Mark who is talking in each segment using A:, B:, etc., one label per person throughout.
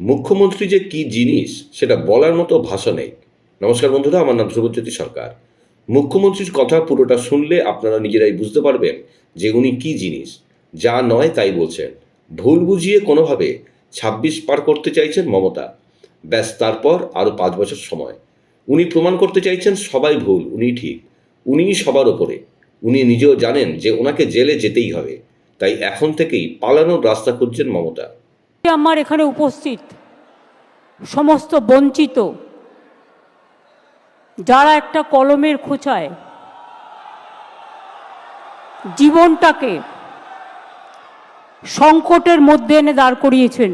A: মুখ্যমন্ত্রী যে কি জিনিস, সেটা বলার মতো ভাষা নেই। নমস্কার বন্ধুরা, আমার নাম ধ্রুবজ্যোতি সরকার। মুখ্যমন্ত্রীর কথা পুরোটা শুনলে আপনারা নিজেরাই বুঝতে পারবেন যে উনি কি জিনিস। যা নয় তাই বলছেন। ভুল বুঝিয়ে কোনোভাবে ছাব্বিশ পার করতে চাইছেন মমতা। ব্যাস, তারপর আরও পাঁচ বছর সময়। উনি প্রমাণ করতে চাইছেন সবাই ভুল, উনি ঠিক। উনি সবার ওপরে। উনি নিজেও জানেন যে ওনাকে জেলে যেতেই হবে। তাই এখন থেকেই পালানোর রাস্তা খুঁজছেন মমতা।
B: আমার এখানে উপস্থিত সমস্ত বঞ্চিত, যারা একটা কলমের খোঁচায় জীবনটাকে সংকটের মধ্যে এনে দাঁড় করিয়েছেন,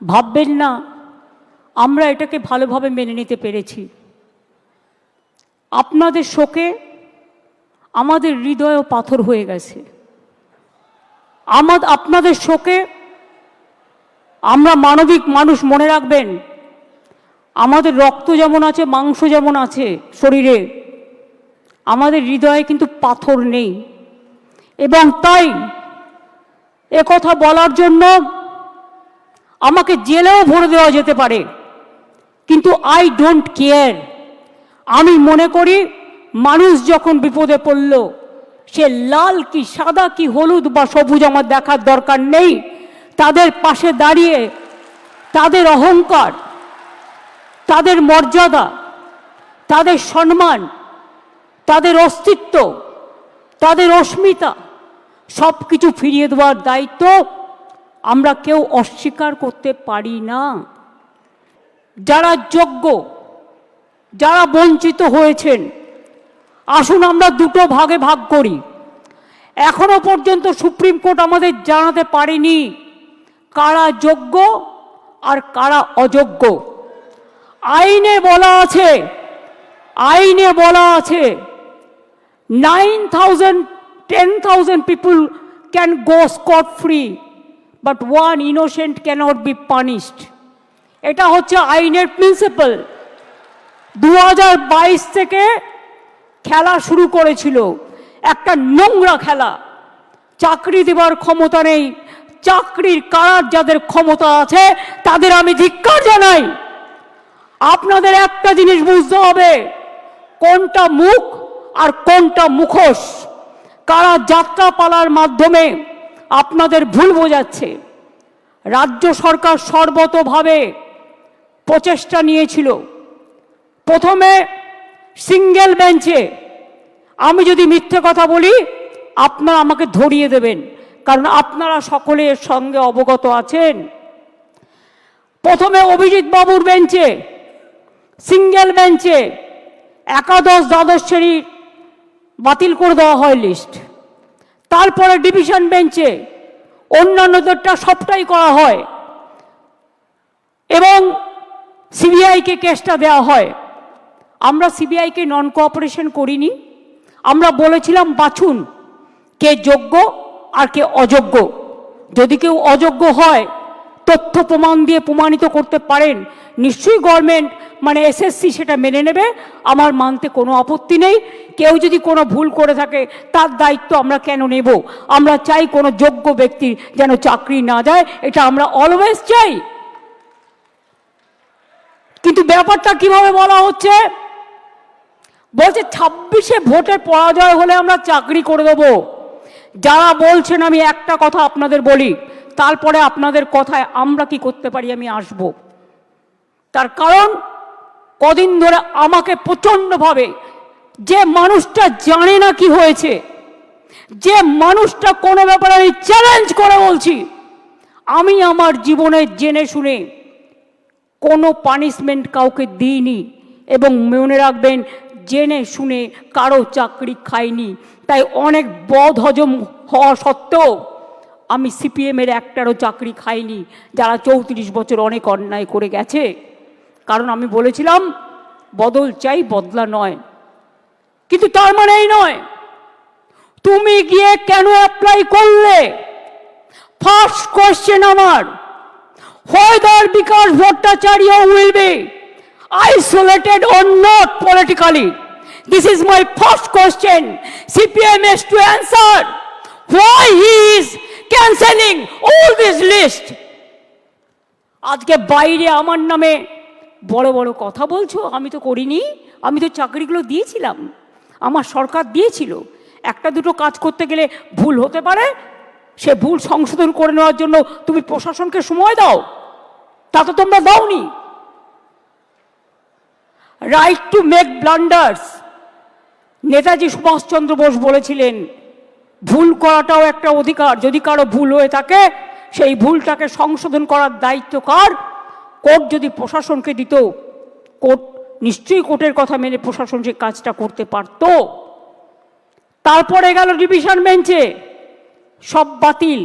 B: ভাববেন না, আমরা এটাকে ভালোভাবে মেনে নিতে পেরেছি। আপনাদের শোকে আমাদের হৃদয়ও পাথর হয়ে গেছে। আমাদ আপনাদের শোকে আমরা মানবিক মানুষ, মনে রাখবেন, আমাদের রক্ত যেমন আছে, মাংস যেমন আছে শরীরে, আমাদের হৃদয়ে কিন্তু পাথর নেই। এবং তাই কথা বলার জন্য আমাকে জেলেও ভরে দেওয়া যেতে পারে, কিন্তু আই ডোন্ট কেয়ার আমি মনে করি, মানুষ যখন বিপদে পড়ল, সে লাল কি, সাদা কি, হলুদ বা সবুজ আমার দেখার দরকার নেই। তাদের পাশে দাঁড়িয়ে তাদের অহংকার, তাদের মর্যাদা, তাদের সম্মান, তাদের অস্তিত্ব, তাদের অস্মিতা সব কিছু ফিরিয়ে দেওয়ার দায়িত্ব আমরা কেউ অস্বীকার করতে পারি না। যারা যোগ্য, যারা বঞ্চিত হয়েছেন, আসুন আমরা দুটো ভাগে ভাগ করি। এখনও পর্যন্ত সুপ্রিম কোর্ট আমাদের জানাতে পারেনি কারা যোগ্য আর কারা অযোগ্য? আইনে বলা আছে, আইনে বলা আছে nine thousand ten thousand people can go scot free but one innocent cannot be punished এটা হচ্ছে আইনের প্রিন্সিপাল দু হাজার বাইশ থেকে খেলা শুরু করেছিল। একটা নোংরা খেলা। চাকরি দেবার ক্ষমতা নেই। চাকরির কারার যাদের ক্ষমতা আছে, তাদের আমি ধিক্কার জানাই। আপনাদের একটা জিনিস বুঝতে হবে, কোনটা মুখ আর কোনটা মুখোশ। কারা যাত্রা পালার মাধ্যমে আপনাদের ভুল বোঝাচ্ছে। রাজ্য সরকার সর্বতভাবে প্রচেষ্টা নিয়েছিল। প্রথমে সিঙ্গেল বেঞ্চে, আমি যদি মিথ্যে কথা বলি, আপনারা আমাকে ধরিয়ে দেবেন। কারণ আপনারা সকলে এর সঙ্গে অবগত আছেন। প্রথমে অভিজিৎ বাবুর বেঞ্চে, সিঙ্গেল বেঞ্চে একাদশ দ্বাদশ শ্রেণির বাতিল করে দেওয়া হয় লিস্ট। তারপরে ডিভিশন বেঞ্চে অন্যান্যদেরটা সবটাই করা হয় এবং সিবিআইকে কেসটা দেওয়া হয়। আমরা সিবিআইকে নন কোঅপারেশন করিনি। আমরা বলেছিলাম, বাছুন, কে যোগ্য আর কে অযোগ্য। যদি কেউ অযোগ্য হয়, তথ্য প্রমাণ দিয়ে প্রমাণিত করতে পারেন, নিশ্চয়ই গভর্নমেন্ট মানে এসএসসি সেটা মেনে নেবে। আমার মানতে কোনো আপত্তি নেই। কেউ যদি কোনো ভুল করে থাকে, তার দায়িত্ব আমরা কেন নেব? আমরা চাই কোনো যোগ্য ব্যক্তি যেন চাকরি না যায়, এটা আমরা অলওয়েজ চাই। কিন্তু ব্যাপারটা কীভাবে বলা হচ্ছে? বলছে ছাব্বিশে ভোটে পরাজয় হলে আমরা চাকরি করে দেব। যারা বলছেন আমি একটা কথা আপনাদের বলি, তারপরে আপনাদের কথায় আমরা কি করতে পারি, আমি আসব। তার কারণ, কদিন ধরে আমাকে প্রচণ্ডভাবে যে মানুষটা জানে না কি হয়েছে, যে মানুষটা কোনো ব্যাপারে আমি চ্যালেঞ্জ করে বলছি, আমি আমার জীবনে জেনে শুনে কোনো পানিশমেন্ট কাউকে দিইনি এবং মনে রাখবেন জেনে শুনে কারও চাকরি খাইনি। তাই অনেক বদ হজম হওয়া সত্ত্বেও আমি সিপিএমের একটারও চাকরি খাইনি, যারা চৌত্রিশ বছর অনেক অন্যায় করে গেছে। কারণ আমি বলেছিলাম, বদল চাই, বদলা নয়। কিন্তু তার মানে এই নয়, তুমি গিয়ে কেন অ্যাপ্লাই করলে? ফার্স্ট কোয়েশ্চেন আমার whether because Bhattacharya will be isolated or not politically. This is my first question. CPM has to answer why he is cancelling all this list. আজকে বাইরে আমার নামে বড় বড় কথা বলছো, আমি তো করিনি, আমি তো চাকরিগুলো দিয়েছিলাম, আমার সরকার দিয়েছিল একটা দুটো কাজ করতে গেলে ভুল হতে পারে, সে ভুল সংশোধন করে নেওয়ার জন্য তুমি প্রশাসনকে সময় দাও তা তো তোমরা দাওনি right to make blunders Netaji Subhash Chandra Bose বলেছিলেন, ভুল করাটাও একটা অধিকার। যদি কারও ভুল হয়ে থাকে, সেই ভুলটাকে সংশোধন করার দায়িত্ব কার? কোর্ট যদি প্রশাসনকে দিত, কোর্ট নিশ্চয়ই কোর্টের কথা মেনে প্রশাসন সেই কাজটা করতে পারত। তারপরে গেল ডিভিশন বেঞ্চে। সব বাতিল।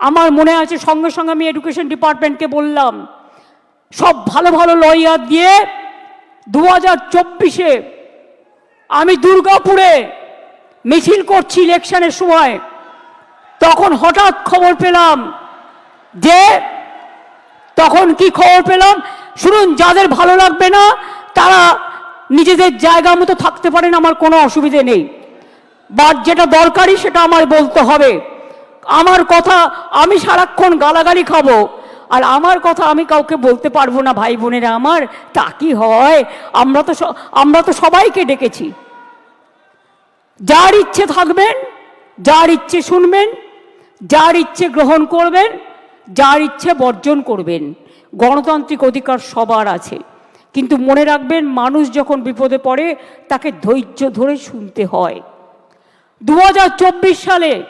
B: আমার মনে আছে সঙ্গে সঙ্গে আমি এডুকেশন ডিপার্টমেন্টকে বললাম, সব ভালো ভালো লয়ার দিয়ে দু হাজার চব্বিশে আমি দুর্গাপুরে মিছিল করছি ইলেকশনের সময়। তখন হঠাৎ খবর পেলাম যে, তখন কি খবর পেলাম? শুনুন, যাদের ভালো লাগবে না, তারা নিজেদের জায়গা মতো থাকতে পারেন, আমার কোনো অসুবিধে নেই। বাট যেটা দরকারি সেটা আমার বলতে হবে। আমার কথা, আমি সারাক্ষণ গালাগালি খাব। আর আমার কথা আমি কাউকে বলতে পারব না, ভাই বোনেরা আমার, তা কি হয়? আমরা তো আমরা তো সবাইকে ডেকেছি। যার ইচ্ছে থাকবেন, যার ইচ্ছে শুনবেন, যার ইচ্ছে গ্রহণ করবেন, যার ইচ্ছে বর্জন করবেন। গণতান্ত্রিক অধিকার সবার আছে। কিন্তু মনে রাখবেন, মানুষ যখন বিপদে পড়ে, তাকে ধৈর্য ধরে শুনতে হয়। দু হাজার চব্বিশ সালে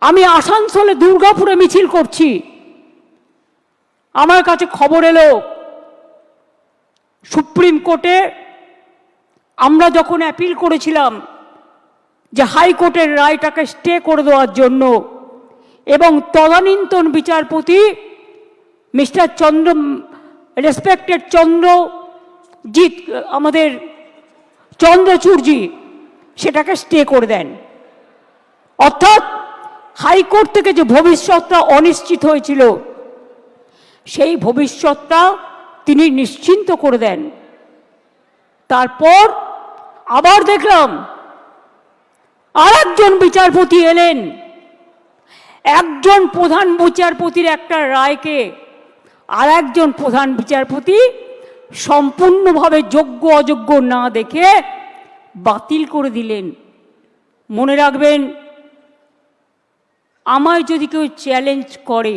B: আমি আসানসোলে দুর্গাপুরে মিছিল করছি। আমার কাছে খবর এলো, সুপ্রিম কোর্টে আমরা যখন অ্যাপিল করেছিলাম যে হাইকোর্টের রায়টাকে স্টে করে দেওয়ার জন্য এবং তদানীন্তন বিচারপতি মিস্টার চন্দ্র রেসপেক্টেড চন্দ্রজিৎ আমাদের চন্দ্রচূড়জি সেটাকে স্টে করে দেন। অর্থাৎ হাইকোর্ট থেকে যে ভবিষ্যৎটা অনিশ্চিত হয়েছিল সেই ভবিষ্যৎটা তিনি নিশ্চিন্ত করে দেন। তারপর আবার দেখলাম, আরেকজন বিচারপতি এলেন। একজন প্রধান বিচারপতির একটা রায়কে আর একজন প্রধান বিচারপতি সম্পূর্ণভাবে যোগ্য অযোগ্য না দেখে বাতিল করে দিলেন। মনে রাখবেন, আমায় যদি কেউ চ্যালেঞ্জ করে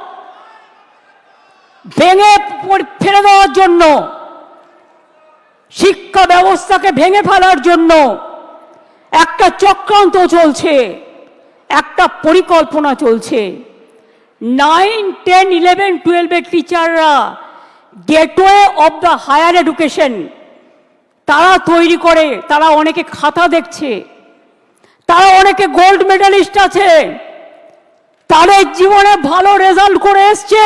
B: ভেঙে ফেলে দেওয়ার জন্য, শিক্ষা ব্যবস্থাকে ভেঙে ফেলার জন্য একটা চক্রান্ত চলছে, একটা পরিকল্পনা চলছে। নাইন টেন ইলেভেন টুয়েলভের টিচাররা gateway of the higher education তারা তৈরি করে, তারা অনেকে খাতা দেখছে, তারা অনেকে গোল্ড মেডালিস্ট আছে, তাদের জীবনে ভালো রেজাল্ট করে এসছে।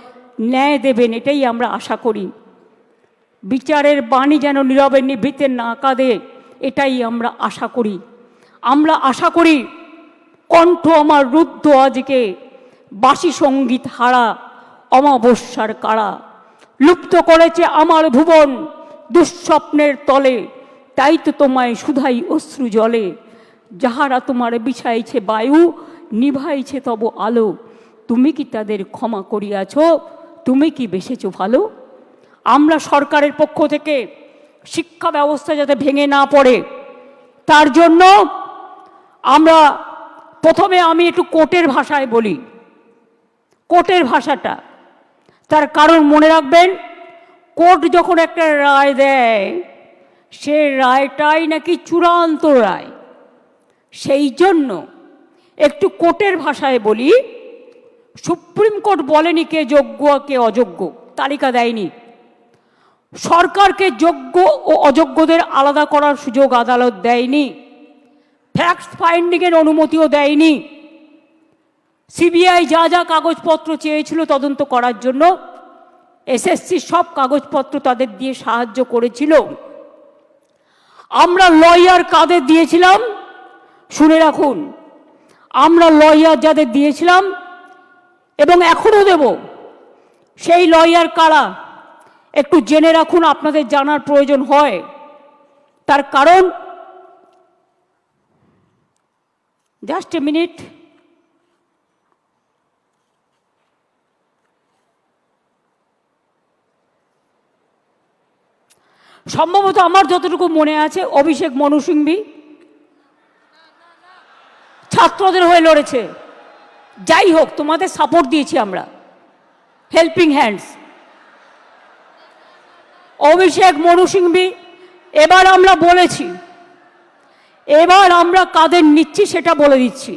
B: ন্যায় দেবেন, এটাই আমরা আশা করি। বিচারের বাণী যেন নীরবে নিভৃতে না কাঁদে, এটাই আমরা আশা করি। আমরা আশা করি কণ্ঠ আমার রুদ্ধ আজকে, বাসি সংগীত হারা, অমাবস্যার কারা। লুপ্ত করেছে আমার ভুবন দুঃস্বপ্নের তলে, তাই তো তোমায় সুধাই অশ্রু জলে। যাহারা তোমার বিছাইছে বায়ু, নিভাইছে তব আলো। তুমি কি তাদের ক্ষমা করিয়াছ? তুমি কি বেসেছ ভালো আমরা সরকারের পক্ষ থেকে শিক্ষা ব্যবস্থা যাতে ভেঙে না পড়ে, তার জন্য আমরা প্রথমে আমি একটু কোর্টের ভাষায় বলি। কোর্টের ভাষাটা, তার কারণ মনে রাখবেন, কোর্ট যখন একটা রায় দেয়, সে রায়টাই নাকি চূড়ান্ত রায়। সেই জন্য একটু কোর্টের ভাষায় বলি সুপ্রিম কোর্ট বলেনি কে যোগ্য, কে অযোগ্য। তালিকা দেয়নি। সরকারকে যোগ্য ও অযোগ্যদের আলাদা করার সুযোগ আদালত দেয়নি। ফ্যাক্ট ফাইন্ডিংয়ের অনুমতিও দেয়নি। সিবিআই যা যা কাগজপত্র চেয়েছিল তদন্ত করার জন্য এসএসসি সব কাগজপত্র তাদের দিয়ে সাহায্য করেছিল। আমরা লয়ার কাদের দিয়েছিলাম? শুনে রাখুন। আমরা লয়ার যাদের দিয়েছিলাম এবং এখনও দেব। সেই লয়ার কারা? একটু জেনে রাখুন, আপনাদের জানার প্রয়োজন হয়। তার কারণ? Just a minute. সম্ভবত আমার যতটুকু মনে আছে, অভিষেক মনু সিংভি ছাত্রদের হয়ে লড়েছে। যাই হোক, তোমাদের সাপোর্ট দিয়েছি আমরা। হেল্পিং হ্যান্ডস অভিষেক মনু সিংভি এবার আমরা বলেছি, এবার আমরা কাদের নিচ্ছি সেটা বলে দিচ্ছি।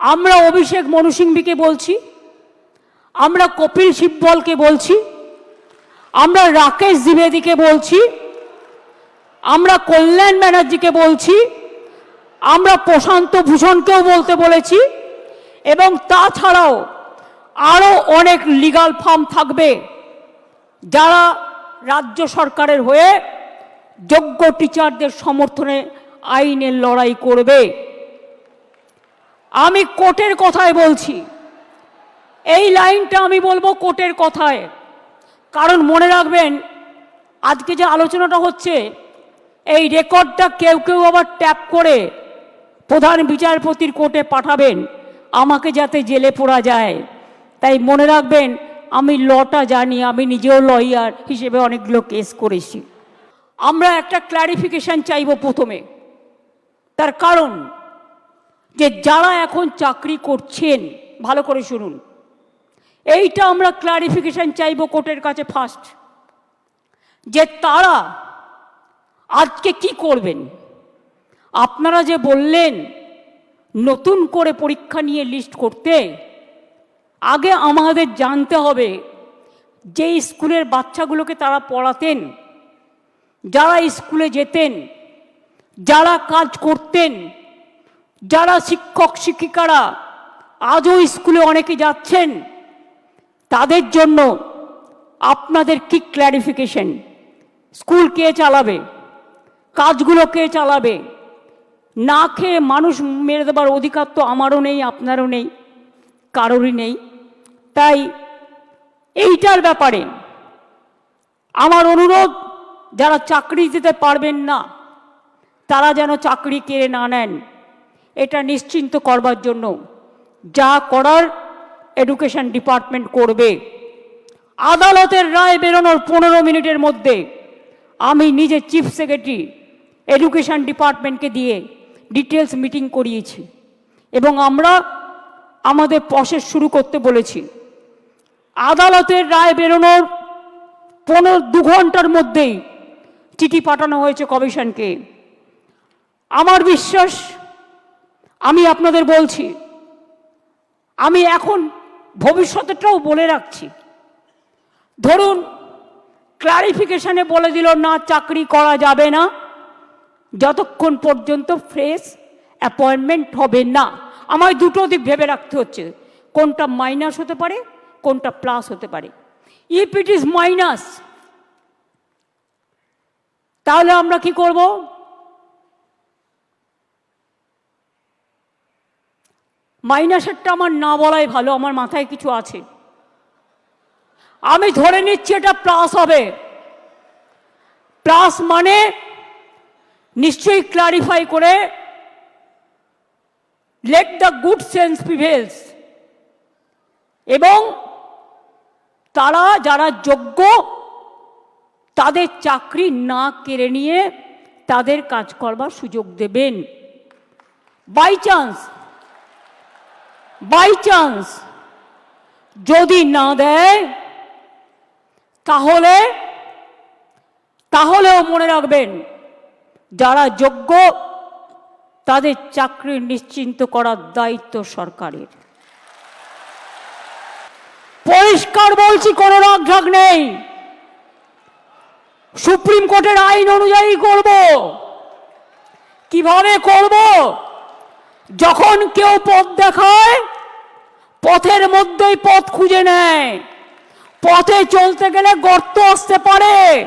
B: আমরা অভিষেক মনু সিংভিকে বলছি, আমরা কপিল সিব্বলকে বলছি, আমরা রাকেশ দ্বিবেদীকে বলছি, আমরা কল্যাণ ব্যানার্জিকে বলছি আমরা প্রশান্ত ভূষণকেও বলতে বলেছি, এবং তাছাড়াও আরও অনেক লিগাল ফার্ম থাকবে যারা রাজ্য সরকারের হয়ে যোগ্য টিচারদের সমর্থনে আইনের লড়াই করবে। আমি কোর্টের কথায় বলছি, এই লাইনটা আমি বলব কোর্টের কথায়। কারণ মনে রাখবেন, আজকে যে আলোচনাটা হচ্ছে, এই রেকর্ডটা কেউ কেউ আবার ট্যাপ করে প্রধান বিচারপতির কোর্টে পাঠাবেন, আমাকে যাতে জেলে পড়া যায়। তাই মনে রাখবেন, আমি লটা জানি, আমি নিজেও লয়ার হিসেবে অনেকগুলো কেস করেছি। আমরা একটা ক্ল্যারিফিকেশন চাইব প্রথমে। তার কারণ, যে যারা এখন চাকরি করছেন, ভালো করে শুনুন। এইটা আমরা ক্লারিফিকেশন চাইব কোর্টের কাছে ফার্স্ট। যে তারা আজকে কি করবেন? আপনারা যে বললেন, নতুন করে পরীক্ষা নিয়ে লিস্ট করতে, আগে আমাদের জানতে হবে যে স্কুলের বাচ্চাগুলোকে তারা পড়াতেন, যারা স্কুলে যেতেন, যারা কাজ করতেন, যারা শিক্ষক, শিক্ষিকারা আজও স্কুলে অনেকে যাচ্ছেন, তাদের জন্য আপনাদের কি ক্ল্যারিফিকেশন স্কুল কে চালাবে? কাজগুলো কে চালাবে? না খেয়ে মানুষ মেরে দেবার অধিকার তো আমারও নেই, আপনারও নেই, কারোরই নেই। তাই এইটার ব্যাপারে আমার অনুরোধ, যারা চাকরি দিতে পারবেন না, তারা যেন চাকরি কেড়ে না নেন, এটা নিশ্চিন্ত করবার জন্য যা করার এডুকেশন ডিপার্টমেন্ট করবে। আদালতের রায় বেরোনোর পনেরো মিনিটের মধ্যে আমি নিজে চিফ সেক্রেটারি এডুকেশন ডিপার্টমেন্টকে দিয়ে ডিটেলস মিটিং করিয়েছি। এবং আমরা আমাদের প্রসেস শুরু করতে বলেছি। আদালতের রায় বেরোনোর পনেরো দু ঘণ্টার মধ্যেই চিঠি পাঠানো হয়েছে কমিশনকে। আমার বিশ্বাস, আমি আপনাদের বলছি, আমি এখন ভবিষ্যতেরটাও বলে রাখছি। ধরুন ক্লারিফিকেশনে বলে দিল, না, চাকরি করা যাবে না। যতক্ষণ পর্যন্ত ফ্রেশ অ্যাপয়েন্টমেন্ট হবে না। আমায় দুটো দিক ভেবে রাখতে হচ্ছে। কোনটা মাইনাস হতে পারে, কোনটা প্লাস হতে পারে। ইফ ইট ইজ মাইনাস তাহলে আমরা কি করব? মাইনাসেরটা আমার না বলাই ভালো, আমার মাথায় কিছু আছে। আমি ধরে নিচ্ছি এটা প্লাস হবে। প্লাস মানে নিশ্চয়ই ক্লারিফাই করে let the good sense prevails এবং তারা যারা যোগ্য, তাদের চাকরি না কেড়ে নিয়ে তাদের কাজ করবার সুযোগ দেবেন। বাই চান্স বাই চান্স যদি না দেয়, তাহলে, তাহলেও মনে রাখবেন যারা যোগ্য, তাদের চাকরি নিশ্চিন্ত করার দায়িত্ব সরকারের। পরিষ্কার বলছি, কোনো রাগঢাক নেই। সুপ্রিম কোর্টের আইন অনুযায়ী করব। কীভাবে করব? যখন কেউ পথ দেখায়, পথের মধ্যেই পথ খুঁজে নেয়। পথে চলতে গেলে গর্ত আসতে পারে।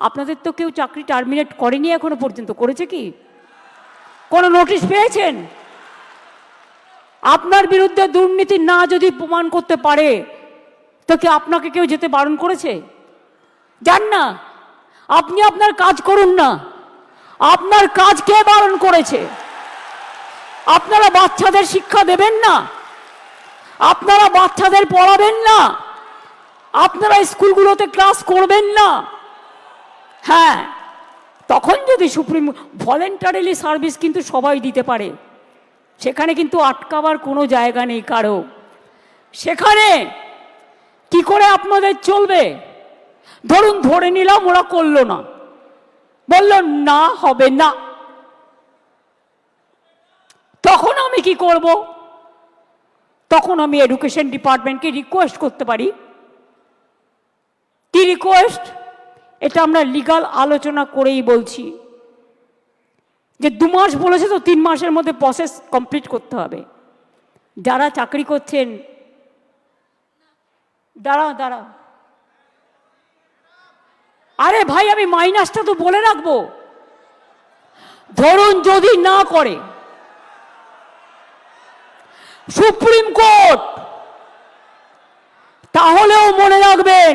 B: আপনাদের তো কেউ চাকরি টার্মিনেট করেনি এখনও পর্যন্ত, করেছে কি? কোনো নোটিশ পেয়েছেন? আপনার বিরুদ্ধে দুর্নীতি না যদি প্রমাণ করতে পারে, তো কি আপনাকে কেউ যেতে বারণ করেছে? যান না। আপনি আপনার কাজ করুন না। আপনার কাজ কে বারণ করেছে? আপনারা বাচ্চাদের শিক্ষা দেবেন না? আপনারা বাচ্চাদের পড়াবেন না? আপনারা স্কুলগুলোতে ক্লাস করবেন না? হ্যাঁ তখন যদি সুপ্রিম ভলেন্টারিলি সার্ভিস কিন্তু সবাই দিতে পারে, সেখানে কিন্তু আটকাবার কোনো জায়গা নেই কারও। সেখানে কি করে আপনাদের চলবে? ধরুন, ধরে নিলাম ওরা করল না। বলল, না, হবে না। তখন আমি কি করব? তখন আমি এডুকেশন ডিপার্টমেন্টকে রিকোয়েস্ট করতে পারি। কি রিকোয়েস্ট এটা আমরা লিগাল আলোচনা করেই বলছি। যে দু মাস বলেছে তো তিন মাসের মধ্যে প্রসেস কমপ্লিট করতে হবে। যারা চাকরি করছেন দাঁড়াও দাঁড়াও আরে ভাই, আমি মাইনাসটা তো বলে রাখব। ধরুন যদি না করে, সুপ্রিম কোর্ট, তাহলেও মনে রাখবেন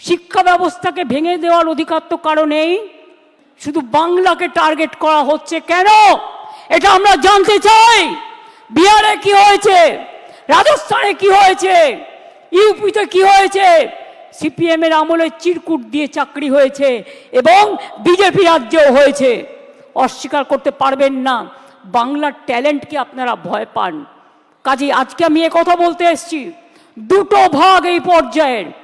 B: শিক্ষা ব্যবস্থাকে ভেঙে দেওয়ার অধিকার তো কারও নেই। শুধু বাংলাকে টার্গেট করা হচ্ছে কেন? এটা আমরা জানতে চাই। বিহারে কি হয়েছে? রাজস্থানে কি হয়েছে? ইউপিতে কি হয়েছে? সিপিএম এর আমলে চিরকুট দিয়ে চাকরি হয়েছে এবং বিজেপি রাজ্যেও হয়েছে। অস্বীকার করতে পারবেন না। বাংলার ট্যালেন্টকে আপনারা ভয় পান। কাজে আজকে আমি কথা বলতে এসেছি। দুটো ভাগ এই পর্যায়ের।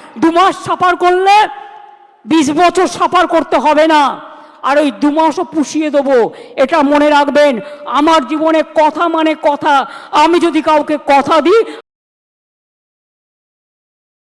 B: দু মাস সাফার করলে বিশ বছর সাফার করতে হবে না। আর ওই দু মাসও পুষিয়ে দেবো, এটা মনে রাখবেন। আমার জীবনে কথা মানে কথা। আমি যদি কাউকে কথা দিই